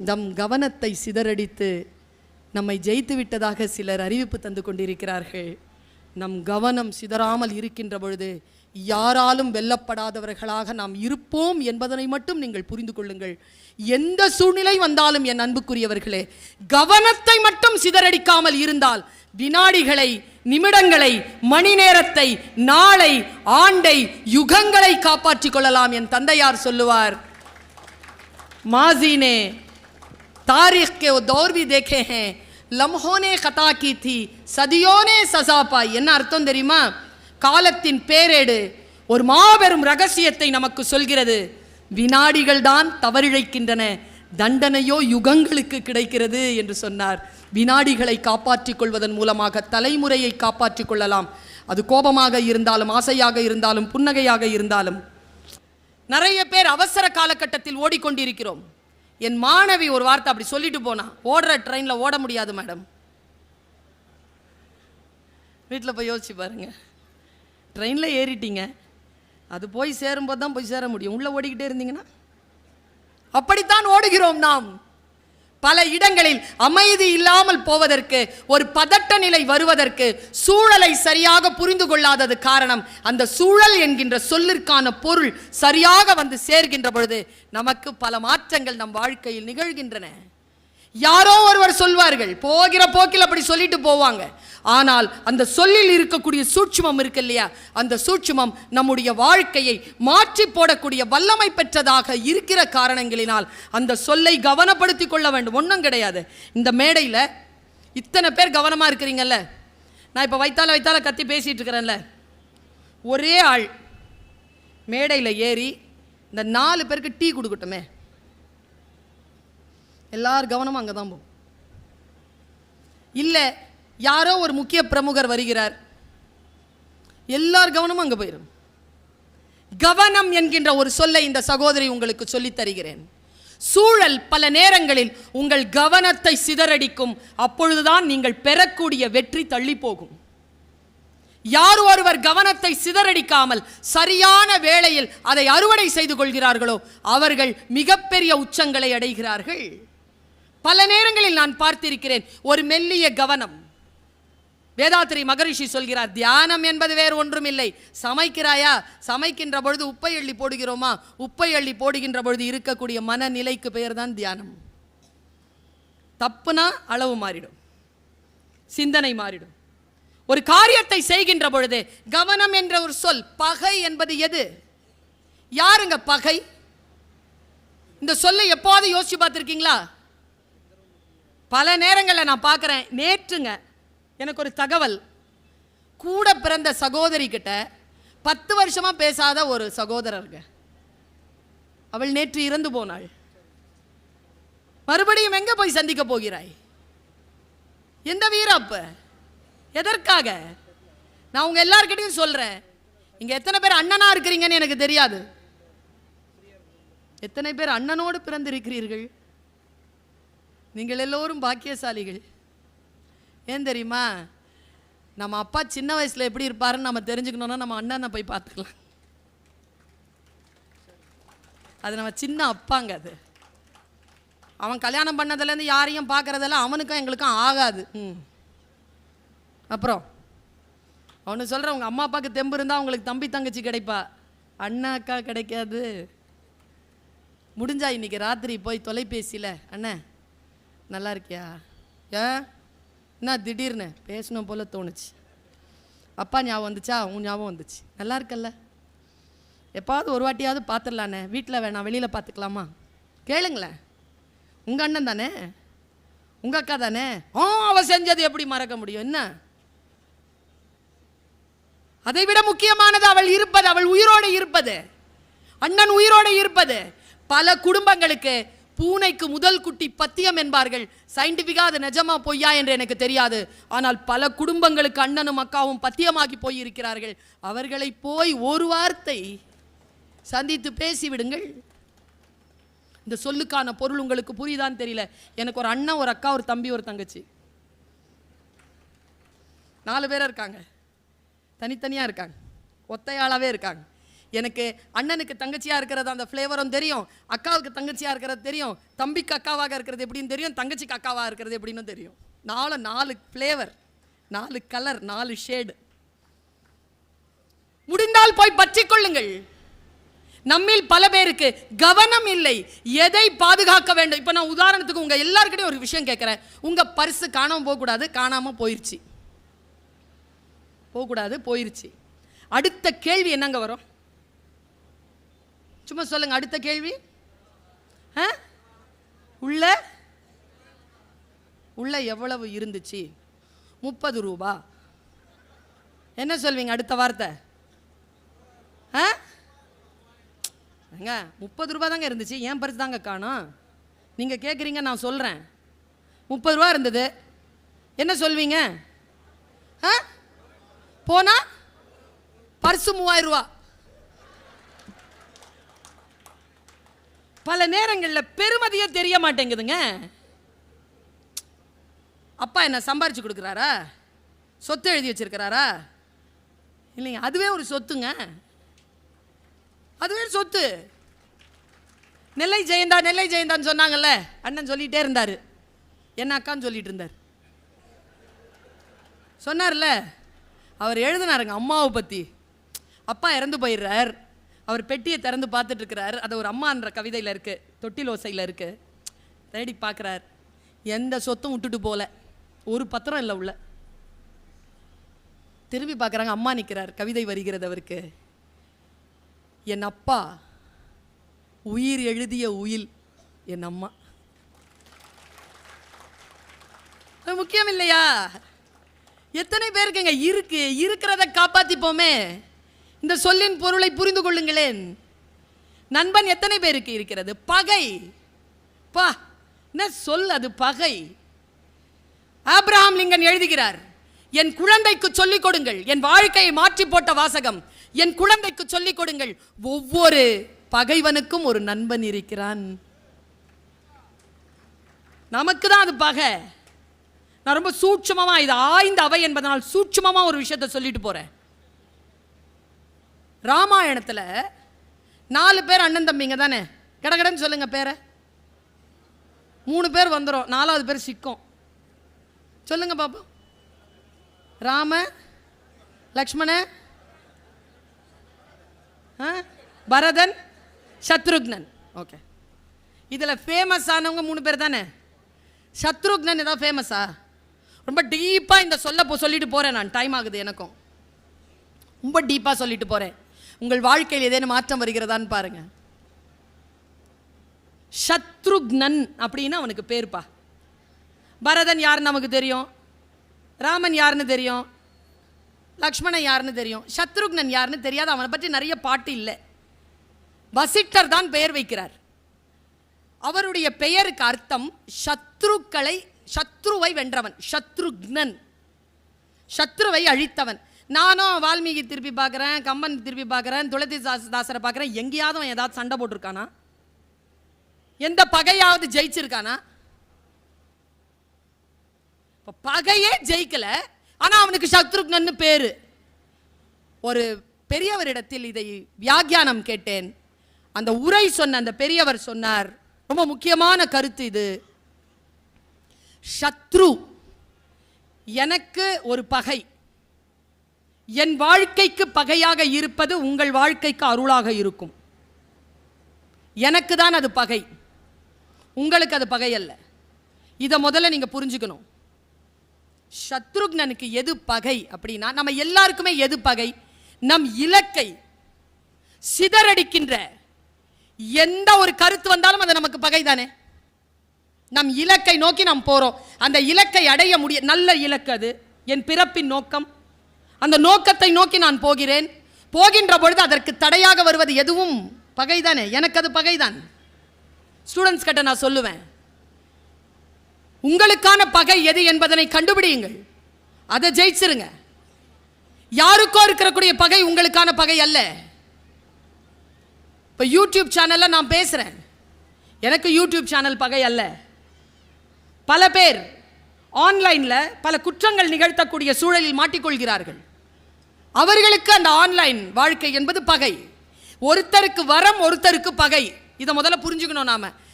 தம் கவனத்தை சிதறடித்து நம்மை ஜெயித்து விட்டதாக சிலர் அறிவிப்பு தந்து கொண்டிருக்கிறார்கள். நம் கவனம் சிதறாமல் இருக்கின்ற பொழுது யாராலும் வெல்லப்படாதவர்களாக நாம் இருப்போம் என்பதனை மட்டும் நீங்கள் புரிந்து கொள்ளுங்கள். எந்த சூழ்நிலை வந்தாலும் என் அன்புக்குரியவர்களே கவனத்தை மட்டும் சிதறடிக்காமல் இருந்தால் வினாடிகளை நிமிடங்களை மணி நேரத்தை நாளை ஆண்டை யுகங்களை காப்பாற்றிக் கொள்ளலாம் என் தந்தையார் சொல்லுவார். மாசினே तारीख के वो दौर भी देखे हैं लम्हों ने खता की थी सदियों ने सजा पाई என்ன அர்த்தம் தெரியுமா காலத்தின் பேரேடு ஒரு மாபெரும் ரகசியத்தை நமக்கு சொல்கிறது வினாடிகள் தான் தவறிழைக்கின்றன தண்டனையோ யுகங்களுக்கு கிடைக்கிறது என்று சொன்னார் வினாடிகளை காப்பாற்றிக் கொள்வதன் மூலமாக தலைமுறையை காப்பாற்றிக் கொள்ளலாம் அது கோபமாக இருந்தாலும் ஆசையாக இருந்தாலும் புன்னகையாக இருந்தாலும் நிறைய பேர் அவசர காலகட்டத்தில் ஓடிக்கொண்டிருக்கிறோம் என் மாணவி ஒரு வார்த்தை அப்படி சொல்லிட்டு போனா ஓடுற ட்ரெயினில் ஓட முடியாது மேடம். வீட்டில் போய் யோசிச்சு பாருங்க. ட்ரெயினில் ஏறிட்டீங்க. அது போய் சேரும்போது தான் போய் சேர முடியும். உள்ளே ஓடிக்கிட்டே இருந்தீங்கன்னா அப்படித்தான் ஓடுகிறோம் நாம். பல இடங்களில் அமைதி இல்லாமல் போவதற்கு ஒரு பதட்ட நிலை வருவதற்கு சூழலை சரியாக புரிந்து கொள்ளாதது காரணம். அந்த சூழல் என்கின்ற சொல்லிற்கான பொருள் சரியாக வந்து சேர்கின்ற பொழுது நமக்கு பல மாற்றங்கள் நம் வாழ்க்கையில் நிகழ்கின்றன. யாரோ ஒருவர் சொல்வார்கள் போகிற போக்கில் அப்படி சொல்லிட்டு போவாங்க. ஆனால் அந்த சொல்லில் இருக்கக்கூடிய சூட்சுமம் இருக்கு இல்லையா? அந்த சூட்சுமம் நம்முடைய வாழ்க்கையை மாற்றி போடக்கூடிய வல்லமை பெற்றதாக இருக்கிற காரணங்களினால் அந்த சொல்லை கவனப்படுத்தி கொள்ள வேண்டும். ஒன்றும் கிடையாது. இந்த மேடையில் இத்தனை பேர் கவனமாக இருக்கிறீங்கல்ல? நான் இப்போ வைத்தால வைத்தால கத்தி பேசிகிட்டு இருக்கிறேன்ல. ஒரே ஆள் மேடையில் ஏறி இந்த நாலு பேருக்கு டீ கொடுக்கட்டுமே? எல்லார் கவனமும் அங்கே தான் போகும். இல்லை யாரோ ஒரு முக்கிய பிரமுகர் வருகிறார். எல்லார் கவனமும் அங்கே போயிடும் கவனம் என்கின்ற ஒரு சொல்லை இந்த சகோதரி உங்களுக்கு சொல்லித் தருகிறேன். சூழல் பல நேரங்களில் உங்கள் கவனத்தை சிதறடிக்கும். அப்பொழுதுதான் நீங்கள் பெறக்கூடிய வெற்றி தள்ளி போகும். யார் ஒருவர் கவனத்தை சிதறடிக்காமல் சரியான வேளையில் அதை அறுவடை செய்து கொள்கிறார்களோ அவர்கள் மிகப்பெரிய உச்சங்களை அடைகிறார்கள். பல நேரங்களில் நான் பார்த்திருக்கிறேன். ஒரு மெல்லிய கவனம். வேதாத்திரி மகரிஷி சொல்கிறார் தியானம் என்பது வேறு ஒன்றும் இல்லை சமைக்கிறாயா? சமைக்கின்ற பொழுது உப்பை அள்ளி போடுகிறோமா? உப்பை அள்ளி போடுகின்ற பொழுது இருக்கக்கூடிய மனநிலைக்கு பெயர் தான் தியானம். தப்புனா அளவு மாறிடும். சிந்தனை மாறிடும். ஒரு காரியத்தை செய்கின்ற பொழுது கவனம் என்ற ஒரு சொல் பகை என்பது எது? யாருங்க பகை? இந்த சொல்லை எப்போது யோசிச்சு பார்த்துருக்கீங்களா? பல நேரங்களில் நான் பார்க்குறேன் நேற்றுங்க எனக்கு ஒரு தகவல். கூட பிறந்த சகோதரி கிட்ட பத்து வருஷமாக பேசாத ஒரு சகோதரருங்க. அவள் நேற்று இறந்து போனாள். மறுபடியும் எங்கே போய் சந்திக்க போகிறாய்? எந்த வீராப்ப? எதற்காக? நான் உங்கள் எல்லார்கிட்டையும் சொல்கிறேன் இங்கே எத்தனை பேர் அண்ணனாக இருக்கிறீங்கன்னு எனக்கு தெரியாது. எத்தனை பேர் அண்ணனோடு பிறந்திருக்கிறீர்கள்? நீங்கள் எல்லோரும் பாக்கியசாலிகள். ஏன் தெரியுமா? நம்ம அப்பா சின்ன வயசில் எப்படி இருப்பாருன்னு நம்ம தெரிஞ்சுக்கணுன்னா நம்ம அண்ணனை போய் பார்த்துக்கலாம். அது நம்ம சின்ன அப்பாங்க அது. அவன் கல்யாணம் பண்ணதுலேருந்து யாரையும் பார்க்குறதெல்லாம் அவனுக்கும் எங்களுக்கும் ஆகாது. ம். அப்புறம் அவனு சொல்கிறேன் உங்கள் அம்மா அப்பாவுக்கு தெம்பு இருந்தால் உங்களுக்கு தம்பி தங்கச்சி கிடைப்பா? அண்ணா அக்கா கிடைக்காது. முடிஞ்சா இன்னைக்கு ராத்திரி போய் தொலைபேசியில் அண்ணன் நல்லா இருக்கியா ஏன் என்ன திடீர்னு? பேசணும் போல் தோணுச்சு. அப்பா ஞாபகம் வந்துச்சா? உன் ஞாபகம் வந்துச்சு. நல்லா இருக்கல்ல எப்பாவது ஒரு வாட்டியாவது பார்த்துடலாண்ணே வீட்டில் வேணாம் வெளியில் பார்த்துக்கலாமா கேளுங்களேன். உங்கள் அண்ணன் தானே? உங்கள் அக்கா தானே? ஆ அவள் செஞ்சது எப்படி மறக்க முடியும்? என்ன? அதை விட முக்கியமானது அவள் இருப்பது அவள் உயிரோடு இருப்பது. அண்ணன் உயிரோடு இருப்பது. பல குடும்பங்களுக்கு பூனைக்கு முதல் குட்டி பத்தியம் என்பார்கள். சயின்டிஃபிக்காக அது நிஜமா பொய்யா என்று எனக்கு தெரியாது. ஆனால் பல குடும்பங்களுக்கு அண்ணனும் அக்காவும் பத்தியமாகி போயிருக்கிறார்கள். அவர்களை போய் ஒரு வார்த்தை சந்தித்து பேசிவிடுங்கள். இந்த சொல்லுக்கான பொருள் உங்களுக்கு புரியுதான்னு தெரியல. எனக்கு ஒரு அண்ணன் ஒரு அக்கா ஒரு தம்பி ஒரு தங்கச்சி. நாலு பேர் இருக்காங்க. தனித்தனியாக இருக்காங்க. ஒத்தையாளாகவே இருக்காங்க. எனக்கு அண்ணனுக்கு தங்கச்சியாக இருக்கிறது அந்த ஃப்ளேவரும் தெரியும். அக்காவுக்கு தங்கச்சியாக இருக்கிறது தெரியும். தம்பிக்கு அக்காவாக இருக்கிறது எப்படின்னு தெரியும். தங்கச்சிக்கு அக்காவாக இருக்கிறது எப்படின்னு தெரியும். நாலு நாலு ஃப்ளேவர் நாலு கலர் நாலு ஷேடு முடிந்தால் போய் பற்றிக்கொள்ளுங்கள் நம்மில் பல பேருக்கு கவனம் இல்லை. எதை பாதுகாக்க வேண்டும்? இப்போ நான் உதாரணத்துக்கு உங்கள் எல்லாருக்கிட்டையும் ஒரு விஷயம் கேட்குறேன் உங்கள் பர்ஸு காணாமல் போகக்கூடாது காணாமல் போயிருச்சு. போகக்கூடாது போயிருச்சு. அடுத்த கேள்வி என்னங்க வரும்? சும்மா சொல்லுங்க அடுத்த கேள்வி. ஆ? உள்ள? உள்ள எவ்வளவு இருந்துச்சு? முப்பது ரூபா. என்ன சொல்வீங்க அடுத்த வார்த்தை? ஆ? ஏங்க முப்பது ரூபா தாங்க இருந்துச்சு. ஏன் பரிசு தாங்க காணும்? நீங்கள் கேட்குறீங்க நான் சொல்கிறேன் முப்பது ரூபா இருந்தது. என்ன சொல்வீங்க? ஆ? போனா? பர்சு மூவாயிரம் ரூபா. பல நேரங்களில் பெருமதியே தெரிய மாட்டேங்குதுங்க அப்பா என்ன சம்பாரிச்சு கொடுக்குறாரா? சொத்து எழுதி வச்சிருக்கிறாரா? இல்லைங்க அதுவே ஒரு சொத்துங்க. அதுவே சொத்து. நெல்லை ஜெயந்தா நெல்லை ஜெயந்தான்னு சொன்னாங்கல்ல அண்ணன் சொல்லிகிட்டே இருந்தார். என்ன அக்கான்னு சொல்லிட்டு இருந்தார். சொன்னார்ல அவர் எழுதினாருங்க அம்மாவை பற்றி அப்பா இறந்து போயிடுறார். அவர் பெட்டியை திறந்து பார்த்துட்டு இருக்கிறார் அது ஒரு அம்மான்ற கவிதையில் இருக்கு. தொட்டில் ஓசையில் இருக்கு. தேடி பார்க்குறார். எந்த சொத்தும் விட்டுட்டு போல. ஒரு பத்திரம் இல்லை உள்ள. திரும்பி பார்க்குறாங்க அம்மா நிற்கிறார் கவிதை வருகிறது அவருக்கு. என் அப்பா உயிர் எழுதிய உயில் என் அம்மா. அது முக்கியம் இல்லையா? எத்தனை பேருக்குங்க? இருக்கு. இருக்கிறத காப்பாத்திப்போமே. இந்த சொல்லின் பொருளை புரிந்து கொள்ளுங்களேன். நண்பன் எத்தனை பேருக்கு இருக்கிறது? பகை. பா என்ன சொல் அது பகை? ஆப்ரஹாம் லிங்கன் எழுதுகிறார் என் குழந்தைக்கு சொல்லிக் கொடுங்கள். என் வாழ்க்கையை மாற்றி போட்ட வாசகம். என் குழந்தைக்கு சொல்லிக் கொடுங்கள். ஒவ்வொரு பகைவனுக்கும் ஒரு நண்பன் இருக்கிறான். நமக்கு தான் அது பகை. நான் ரொம்ப சூட்சமாக இது ஆய்ந்த அவை என்பதனால் சூட்சமாக ஒரு விஷயத்தை சொல்லிட்டு போகிறேன் ராமாயணத்தில் நாலு பேர் அண்ணன் தம்பிங்க தானே? கடகடன்னு சொல்லுங்கள் பேரை. மூணு பேர் வந்துடும் நாலாவது பேர் சிக்கும். சொல்லுங்கள் பாப்போம். ராம லக்ஷ்மண ஆ? பரதன் சத்ருக்னன். ஓகே. இதில் ஃபேமஸ் ஆனவங்க மூணு பேர் தானே? சத்ருக்னன் ஏதாவது ஃபேமஸா ரொம்ப டீப்பாக இந்த சொல்ல போ சொல்லிட்டு போகிறேன் நான். டைம் ஆகுது எனக்கும். ரொம்ப டீப்பாக சொல்லிட்டு போகிறேன் உங்கள் வாழ்க்கையில் ஏதேனும் மாற்றம் வருகிறதான்னு பாருங்கள் சத்ருக்னன் அப்படின்னு அவனுக்கு பேர்ப்பா. பரதன் யாருன்னு நமக்கு தெரியும்? ராமன் யாருன்னு தெரியும்? லக்ஷ்மணன் யாருன்னு தெரியும்? சத்ருக்னன் யாருன்னு தெரியாது. அவனை பற்றி நிறைய பாட்டு இல்லை. வசிட்டர் தான் பெயர் வைக்கிறார். அவருடைய பெயருக்கு அர்த்தம் சத்ருக்களை சத்ருவை வென்றவன். சத்ருக்னன். சத்ருவை அழித்தவன். நானும் வால்மீகி திருப்பி பார்க்குறேன் கம்பன் திருப்பி பார்க்குறேன் துளசி தாஸ் தாசரை பார்க்குறேன். எங்கேயாவது அவன் ஏதாவது சண்டை போட்டிருக்கானா? எந்த பகையாவது ஜெயிச்சிருக்கானா? இப்போ பகையே ஜெயிக்கல. ஆனால் அவனுக்கு சத்ருக்னன்னு பேர். ஒரு பெரியவரிடத்தில் இதை வியாக்கியானம் கேட்டேன். அந்த உரை சொன்ன அந்த பெரியவர் சொன்னார். ரொம்ப முக்கியமான கருத்து இது. சத்ரு எனக்கு ஒரு பகை. என் வாழ்க்கைக்கு பகையாக இருப்பது உங்கள் வாழ்க்கைக்கு அருளாக இருக்கும். எனக்கு தான் அது பகை. உங்களுக்கு அது பகை அல்ல. இதை முதல்ல நீங்கள் புரிஞ்சுக்கணும். சத்ருக்னனுக்கு எது பகை அப்படின்னா நம்ம எல்லாருக்குமே எது பகை? நம் இலக்கை சிதறடிக்கின்ற எந்த ஒரு கருத்து வந்தாலும் அது நமக்கு பகை தானே? நம் இலக்கை நோக்கி நாம் போகிறோம் அந்த இலக்கை அடைய முடிய நல்ல இலக்கு அது. என் பிறப்பின் நோக்கம் அந்த நோக்கத்தை நோக்கி நான் போகிறேன். போகின்ற பொழுது அதற்கு தடையாக வருவது எதுவும் பகைதானே? எனக்கு அது பகைதான். ஸ்டூடெண்ட்ஸ் கிட்ட நான் சொல்லுவேன். உங்களுக்கான பகை எது என்பதனை கண்டுபிடியுங்கள். அதை ஜெயிச்சிருங்க. யாருக்கோ இருக்கக்கூடிய பகை உங்களுக்கான பகை அல்ல. இப்போ யூடியூப் சேனலில் நான் பேசுகிறேன் எனக்கு யூடியூப் சேனல் பகை அல்ல. பல பேர் ஆன்லைனில் பல குற்றங்கள் நிகழ்த்தக்கூடிய சூழலில் மாட்டிக்கொள்கிறார்கள். அவர்களுக்கு அந்த ஆன்லைன் வாழ்க்கை என்பது பகை. ஒருத்தருக்கு வரம் ஒருத்தருக்கு பகை. இதை முதல்ல புரிஞ்சுக்கணும் நாம்.